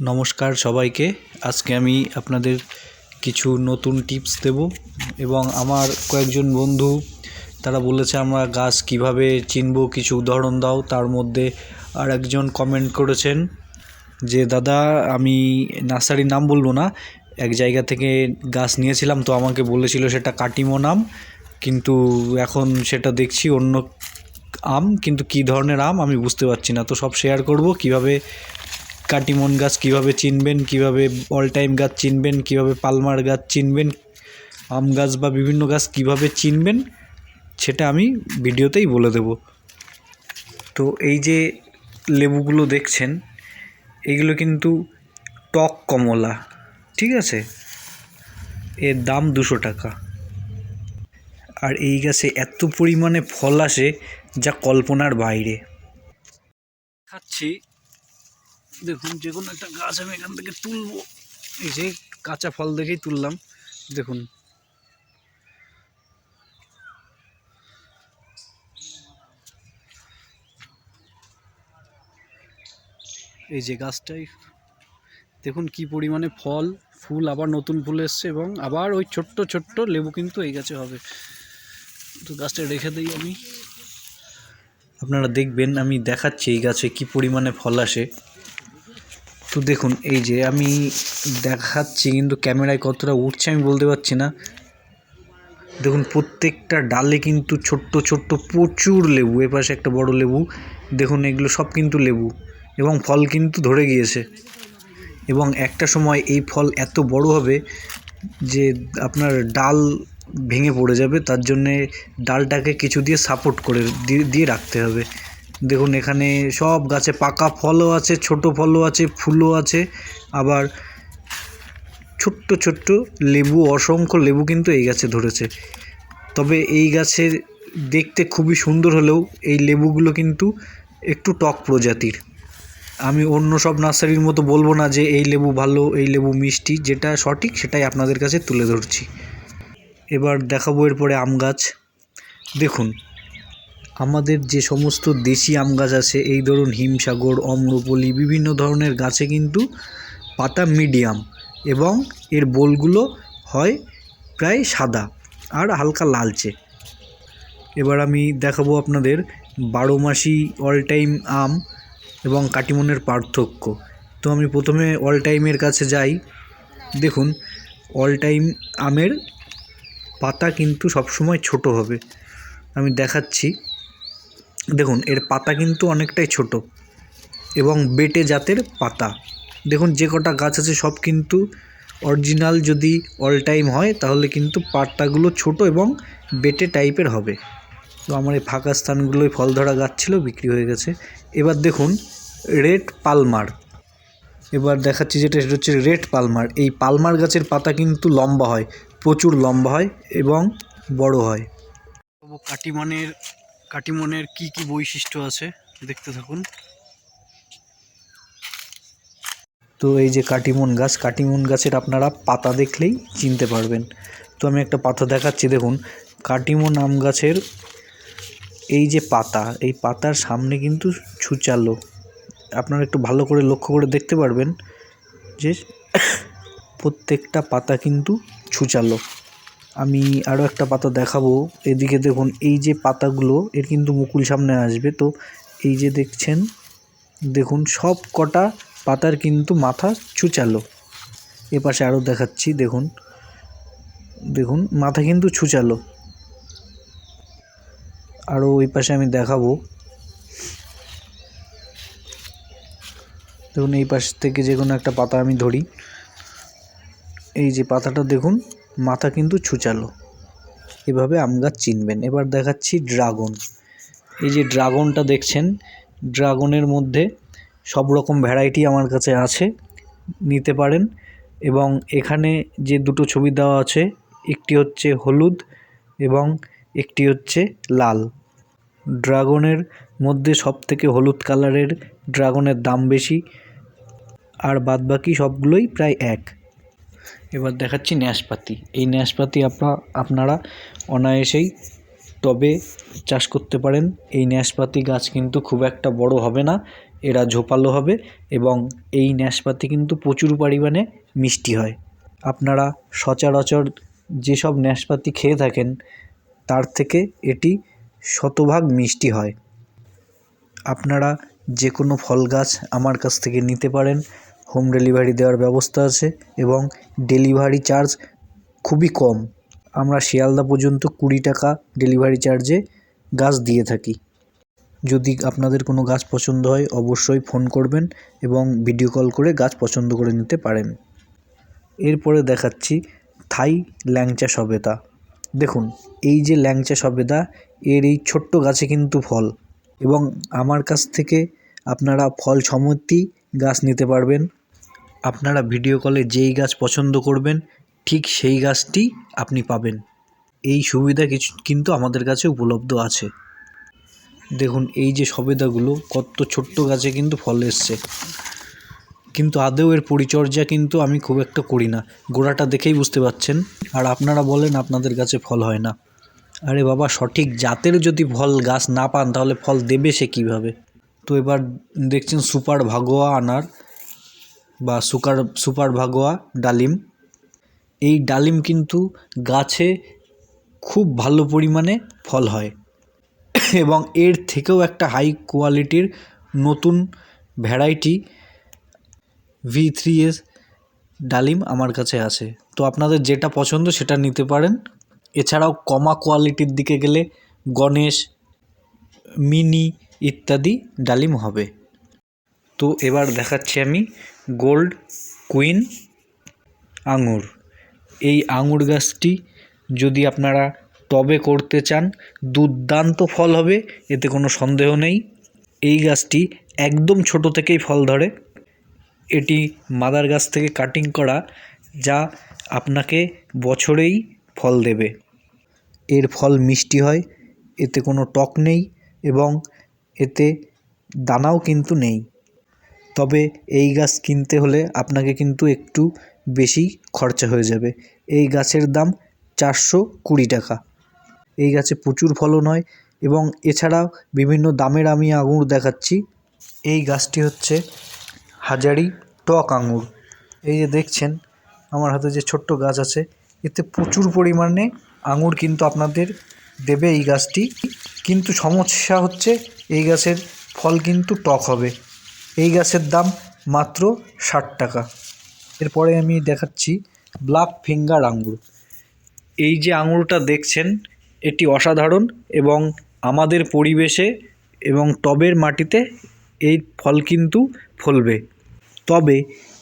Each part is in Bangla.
নমস্কার সবাইকে। আজকে আমি আপনাদের কিছু নতুন টিপস দেব এবং আমার কয়েকজন বন্ধু, তারা বলেছে আমরা গাছ কীভাবে চিনব, কিছু উদাহরণ দাও। তার মধ্যে আর একজন কমেন্ট করেছেন যে, দাদা, আমি নার্সারির নাম বলব না, এক জায়গা থেকে গাছ নিয়েছিলাম তো আমাকে বলেছিল সেটা কাটিমো নাম, কিন্তু এখন সেটা দেখছি অন্য আম, কিন্তু কী ধরনের আম আমি বুঝতে পারছি না। তো সব শেয়ার করব, কীভাবে কাটিমন গাছ কীভাবে চিনবেন, কীভাবে অল টাইম গাছ চিনবেন, কীভাবে পালমার গাছ চিনবেন, আম গাছ বা বিভিন্ন গাছ কীভাবে চিনবেন, সেটা আমি ভিডিওতেই বলে দেব। তো এই যে লেবুগুলো দেখছেন, এগুলো কিন্তু টক কমলা, ঠিক আছে? এর দাম দুশো টাকা। আর এই গাছে এত পরিমাণে ফল আসে যা কল্পনার বাইরে। খাচ্ছি দেখুন, যে কোনো একটা গাছ আমি এখান থেকে তুলবো। এই যে কাঁচা ফল দেখেই তুললাম, দেখুন। এই যে গাছটাই, দেখুন কি পরিমাণে ফল, ফুল, আবার নতুন ফুল এসছে এবং আবার ওই ছোট্ট ছোট্ট লেবু কিন্তু এই গাছে হবে। তো গাছটা রেখে দিই আমি। আপনারা দেখবেন, আমি দেখাচ্ছি এই গাছে কি পরিমাণে ফল আসে। তো দেখুন, এই যে আমি দেখাচ্ছি কিন্তু ক্যামেরায় কতটা উঠছে আমি বলতে পারছি না। দেখুন, প্রত্যেকটা ডালে কিন্তু ছোট্ট ছোট্ট প্রচুর লেবু এপাশে একটা বড় লেবু। দেখুন, এগুলো সব কিন্তু লেবু এবং ফল কিন্তু ধরে গিয়েছে। এবং একটা সময় এই ফল এত বড় হবে যে আপনার ডাল ভেঙে পড়ে যাবে, তার জন্যে ডালটাকে কিছু দিয়ে সাপোর্ট করে, দিয়ে দিয়ে রাখতে হবে। দেখুন, এখানে সব গাছে পাকা ফলও আছে, ছোট ফলও আছে, ফুলও আছে। আবার ছোট্ট ছোট্ট লেবু, অসংখ্য লেবু কিন্তু এই গাছে ধরেছে। তবে এই গাছের দেখতে খুবই সুন্দর হলেও এই লেবুগুলো কিন্তু একটু টক প্রজাতির। আমি অন্য সব নার্সারির মতো বলব না যে এই লেবু ভালো, এই লেবু মিষ্টি, যেটা সঠিক সেটাই আপনাদের কাছে তুলে ধরছি। এবার দেখাবো এরপরে আম গাছ। দেখুন আমাদের যে সমস্ত দেশি আম গাছ আছে, এই ধরুন হিমসাগর, অম্রপলি, বিভিন্ন ধরনের গাছে কিন্তু পাতা মিডিয়াম এবং এর বোলগুলো হয় প্রায় সাদা আর হালকা লালচে। এবার আমি দেখাবো আপনাদের বারো মাসি অল টাইম আম এবং কাটিমনের পার্থক্য। তো আমি প্রথমে অল টাইমের কাছে যাই। দেখুন অল টাইম আমের পাতা কিন্তু সবসময় ছোট হবে। আমি দেখাচ্ছি। দেখুন, এর পাতা কিন্তু অনেকটাই ছোট এবং বেটে জাতের পাতা। দেখুন, যে কটা গাছ আছে সব কিন্তু অরিজিনাল যদি অল টাইম হয়, তাহলে কিন্তু পাতাগুলো ছোট এবং বেটে টাইপের হবে। তো আমার এই ফাঁকা স্থানগুলোয় ফল ধরা গাছ ছিল, বিক্রি হয়ে গেছে। এবার দেখুন রেড পালমার এবার দেখাচ্ছি যেটা, সেটা হচ্ছে রেড পালমার এই পালমার গাছের পাতা কিন্তু লম্বা হয়, প্রচুর লম্বা হয় এবং বড় হয়। কাটিমনের কাটিমনের কি কি বৈশিষ্ট্য আছে, দেখতে থাকুন। তো এই যে কাটিমন গাছ, কাটিমন গাছের আপনারা পাতা দেখলেই চিনতে পারবেন। তো আমি একটা পাতা দেখাচ্ছি, দেখুন। কাটিমন আম গাছের এই যে পাতা, এই পাতার সামনে কিন্তু ছুচালো আপনারা একটু ভালো করে লক্ষ্য করে দেখতে পারবেন যে প্রত্যেকটা পাতা কিন্তু ছুচালো আমি আরও একটা পাতা দেখাবো। এদিকে দেখুন, এই যে পাতাগুলো, এর কিন্তু মুকুল সামনে আসবে। তো এই যে দেখছেন, দেখুন, সব কটা পাতার কিন্তু মাথা ছুচালো। এ পাশে আরও দেখাচ্ছি, দেখুন। দেখুন, মাথা কিন্তু ছুচালো। আরও ওই পাশে আমি দেখাবো। দেখুন এই পাশ থেকে যে কোনো একটা পাতা আমি ধরি। এই যে পাতাটা দেখুন মাথা কিন্তু ছুচালো। এভাবে আম গাছ চিনবেন। এবার দেখাচ্ছি ড্রাগন। এই যে ড্রাগনটা দেখছেন, ড্রাগনের মধ্যে সব রকম ভ্যারাইটি আমার কাছে আছে, নিতে পারেন। এবং এখানে যে দুটো ছবি দেওয়া আছে, একটি হচ্ছে হলুদ এবং একটি হচ্ছে লাল। ড্রাগনের মধ্যে সব থেকে হলুদ কালারের ড্রাগনের দাম বেশি, আর বাদবাকি সবগুলোই প্রায় এক। এবার দেখাচ্ছি ন্যাশপাতি এই ন্যাশপাতি আপনা, আপনারা অনায়াসেই টবে চাষ করতে পারেন। এই ন্যাশপাতি গাছ কিন্তু খুব একটা বড় হবে না, এরা ঝোপালো হবে এবং এই ন্যাশপাতি কিন্তু প্রচুর পরিমাণে মিষ্টি হয়। আপনারা সচরাচর যেসব ন্যাশপাতি খেয়ে থাকেন, তার থেকে এটি শতভাগ মিষ্টি হয়। আপনারা যে কোনো ফল গাছ আমার কাছ থেকে নিতে পারেন। হোম ডেলিভারি দেওয়ার ব্যবস্থা আছে এবং ডেলিভারি চার্জ খুবই কম। আমরা শিয়ালদা পর্যন্ত কুড়ি টাকা ডেলিভারি চার্জে গাছ দিয়ে থাকি। যদি আপনাদের কোনো গাছ পছন্দ হয়, অবশ্যই ফোন করবেন এবং ভিডিও কল করে গাছ পছন্দ করে নিতে পারেন। এরপরে দেখাচ্ছি থাই ল্যাংচা সবেদা দেখুন, এই যে ল্যাংচা সবেদা এর এই ছোট্ট গাছে কিন্তু ফল। এবং আমার কাছ থেকে আপনারা ফল সমর্থী গাছ নিতে পারবেন। আপনারা ভিডিও কলে যেই গাছ পছন্দ করবেন, ঠিক সেই গাছটি আপনি পাবেন। এই সুবিধা কিছু কিন্তু আমাদের কাছে উপলব্ধ আছে। দেখুন, এই যে সবেদাগুলো, কত ছোট্ট গাছে কিন্তু ফল এসছে। কিন্তু আদৌ এর পরিচর্যা কিন্তু আমি খুব একটা করি না। গোড়াটা দেখেই বুঝতে পারছেন আর আপনারা বলেন, আপনাদের গাছে ফল হয় না। আরে বাবা, সঠিক জাতের যদি ফল গাছ না পান, তাহলে ফল দেবে সে কীভাবে? তো এবার দেখছেন সুপার ভাগোয়া আনার বা সুকার, সুপার ভাগোয়া ডালিম। এই ডালিম কিন্তু গাছে খুব ভালো পরিমাণে ফল হয় এবং এর থেকেও একটা হাই কোয়ালিটির নতুন ভ্যারাইটি ভি থ্রি এস ডালিম আমার কাছে আছে। তো আপনাদের যেটা পছন্দ সেটা নিতে পারেন। এছাড়াও কমা কোয়ালিটির দিকে গেলে গণেশ, মিনি ইত্যাদি ডালিম হবে। তো এবার দেখাচ্ছি আমি গোল্ড কুইন আঙুর। এই আঙুর গাছটি যদি আপনারা টবে করতে চান, দুর্দান্ত ফল হবে, এতে কোনো সন্দেহ নেই। এই গাছটি একদম ছোট থেকেই ফল ধরে। এটি মাদার গাছ থেকে কাটিং করা, যা আপনাকে বছরেই ফল দেবে। এর ফল মিষ্টি হয়, এতে কোনো টক নেই এবং এতে দানাও কিন্তু নেই। তবে এই গাছ কিনতে হলে আপনাকে কিন্তু একটু বেশি খরচা হয়ে যাবে। এই গাছের দাম চারশো কুড়ি টাকা। এই গাছে প্রচুর ফলন হয় এবং এছাড়াও বিভিন্ন দামের আমি আঙুর দেখাচ্ছি। এই গাছটি হচ্ছে হাজারি টক আঙুর। এই যে দেখছেন, আমার হাতে যে ছোট্ট গাছ আছে, এতে প্রচুর পরিমাণে আঙুর কিন্তু আপনাদের দেবে এই গাছটি, কিন্তু সমস্যা হচ্ছে এই গাছের ফল কিন্তু টক হবে। এই গাছের দাম মাত্র ষাট টাকা। এরপরে আমি দেখাচ্ছি ব্ল্যাক ফিঙ্গার আঙুর এই যে আঙুরটা দেখছেন, এটি অসাধারণ এবং আমাদের পরিবেশে এবং টবের মাটিতে এই ফল কিন্তু ফলবে। তবে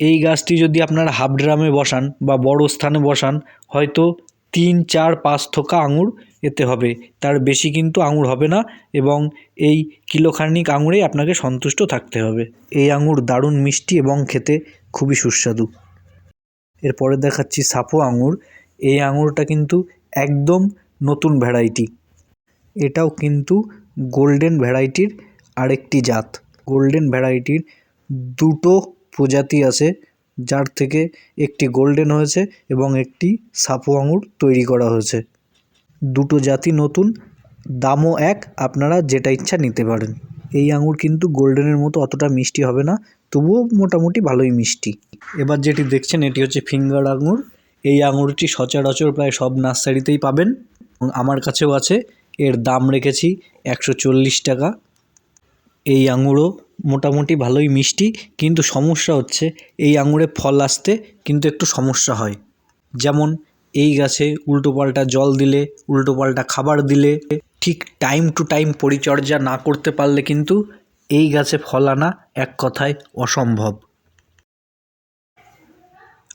এই গাছটি যদি আপনারা হাফ ড্রামে বসান বা বড় স্থানে বসান, হয়তো তিন, চার, পাঁচ থোকা আঙুর এতে হবে। তার বেশি কিন্তু আঙুর হবে না এবং এই কিলোখানিক আঙুরেই আপনাকে সন্তুষ্ট থাকতে হবে। এই আঙুর দারুণ মিষ্টি এবং খেতে খুবই সুস্বাদু। এরপরে দেখাচ্ছি সাপো আঙুর। এই আঙুরটা কিন্তু একদম নতুন ভ্যারাইটি। এটাও কিন্তু গোল্ডেন ভ্যারাইটির আরেকটি জাত। গোল্ডেন ভ্যারাইটির দুটো প্রজাতি আছে। যার থেকে একটি গোল্ডেন হয়েছে এবং একটি সাপো আঙুর তৈরি করা হয়েছে। দুটো জাতি নতুন, দামও এক, আপনারা যেটা ইচ্ছা নিতে পারেন। এই আঙুর কিন্তু গোল্ডেনের মতো অতটা মিষ্টি হবে না, তবুও মোটামুটি ভালোই মিষ্টি। এবার যেটি দেখছেন, এটি হচ্ছে ফিঙ্গার আঙুর। এই আঙুরটি সচরাচর প্রায় সব নার্সারিতেই পাবেন। আমার কাছেও আছে, এর দাম রেখেছি একশো চল্লিশ টাকা। এই আঙুরও মোটামুটি ভালোই মিষ্টি, কিন্তু সমস্যা হচ্ছে এই আঙুরে ফল আসতে কিন্তু একটু সমস্যা হয়। যেমন এই গাছে উল্টোপাল্টা জল দিলে উল্টোপাল্টা খাবার দিলে, ঠিক টাইম টু টাইম পরিচর্যা না করতে পারলে কিন্তু এই গাছে ফল আনা এক কথায় অসম্ভব।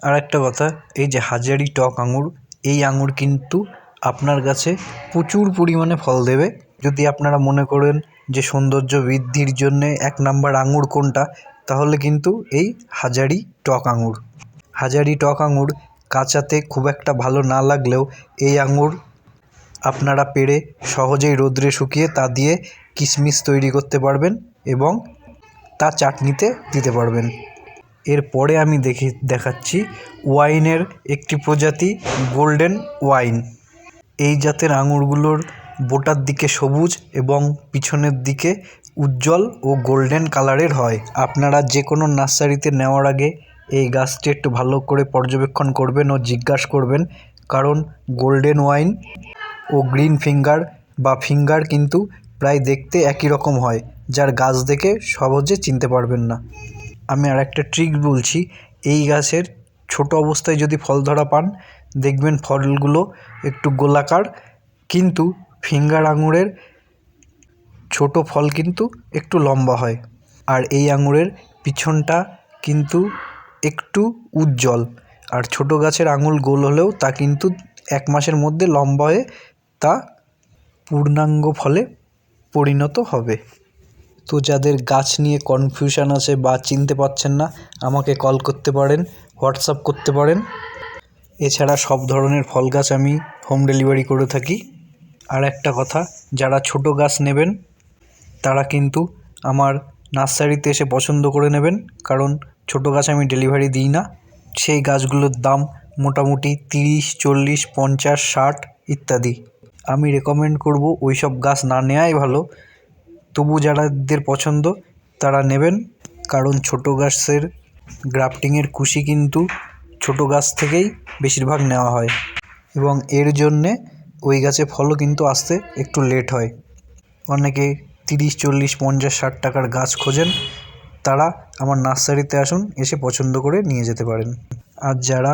আর একটা কথা, এই যে হাজারি টক আঙুর, এই আঙুর কিন্তু আপনার গাছে প্রচুর পরিমাণে ফল দেবে। যদি আপনারা মনে করেন যে সৌন্দর্য বৃদ্ধির জন্যে এক নাম্বার আঙুর কোনটা, তাহলে কিন্তু এই হাজারি টক আঙুর। হাজারি টক আঙুর কাঁচাতে খুব একটা ভালো না লাগলেও এই আঙুর আপনারা পেড়ে সহজেই রোদ্রে শুকিয়ে তা দিয়ে কিশমিশ তৈরি করতে পারবেন এবং তা চাটনিতে দিতে পারবেন। এরপরে আমি দেখি, দেখাচ্ছি ওয়াইনের একটি প্রজাতি গোল্ডেন ওয়াইন। এই জাতের আঙুরগুলোর বোটার দিকে সবুজ এবং পিছনের দিকে উজ্জ্বল ও গোল্ডেন কালারের হয়। আপনারা যে কোনো নার্সারিতে নেওয়ার আগে এই গাছটি একটু ভালো করে পর্যবেক্ষণ করবেন ও জিজ্ঞাসা করবেন, কারণ গোল্ডেন ওয়াইন ও গ্রিন ফিঙ্গার বা ফিঙ্গার কিন্তু প্রায় দেখতে একই রকম হয়, যার গাছ দেখে সহজে চিনতে পারবেন না। আমি আর একটা ট্রিক বলছি, এই গাছের ছোট অবস্থায় যদি ফল ধরা পান, দেখবেন ফলগুলো একটু গোলাকার, কিন্তু ফিঙ্গার আঙুরের ছোট ফল কিন্তু একটু লম্বা হয়। আর এই আঙুরের পিছনটা কিন্তু একটু উজ্জ্বল। আর ছোট গাছের আঙুল গোল হলেও তা কিন্তু এক মাসের মধ্যে লম্বা হয়ে তা পূর্ণাঙ্গ ফলে পরিণত হবে। তো যাদের গাছ নিয়ে কনফিউশন আছে বা চিনতে পারছেন না, আমাকে কল করতে পারেন হোয়াটসঅ্যাপ করতে পারেন। এছাড়া সব ধরনের ফল গাছ আমি হোম ডেলিভারি করে থাকি। আর একটা কথা, যারা ছোট গাছ নেবেন, তারা কিন্তু আমার নার্সারিতে এসে পছন্দ করে নেবেন, কারণ ছোট গাছ আমি ডেলিভারি দিই না। সেই গাছগুলোর দাম মোটামুটি তিরিশ, চল্লিশ, পঞ্চাশ, ষাট ইত্যাদি। আমি রেকমেন্ড করব ওই সব গাছ না নেওয়াই ভালো। তবু যারাদের পছন্দ, তারা নেবেন, কারণ ছোট গাছের গ্রাফটিংয়ের কুশি কিন্তু ছোট গাছ থেকেই বেশিরভাগ নেওয়া হয়। এবং এর জন্যে ওই গাছে ফলও কিন্তু আসতে একটু লেট হয়। অনেকে তিরিশ, চল্লিশ, পঞ্চাশ, ষাট টাকার গাছ খোঁজেন। তারা আমার নার্সারিতে আসুন, এসে পছন্দ করে নিয়ে যেতে পারেন। আর যারা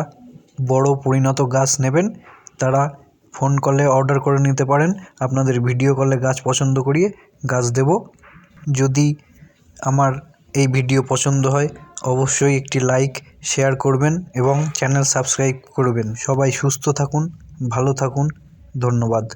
বড় পরিণত গাছ নেবেন, তারা ফোন কলে অর্ডার করে নিতে পারেন। আপনাদের ভিডিও কলে গাছ পছন্দ করিয়ে গাছ দেব। যদি আমার এই ভিডিও পছন্দ হয়, অবশ্যই একটি লাইক শেয়ার করবেন এবং চ্যানেল সাবস্ক্রাইব করবেন। সবাই সুস্থ থাকুন, ভালো থাকুন। ধন্যবাদ।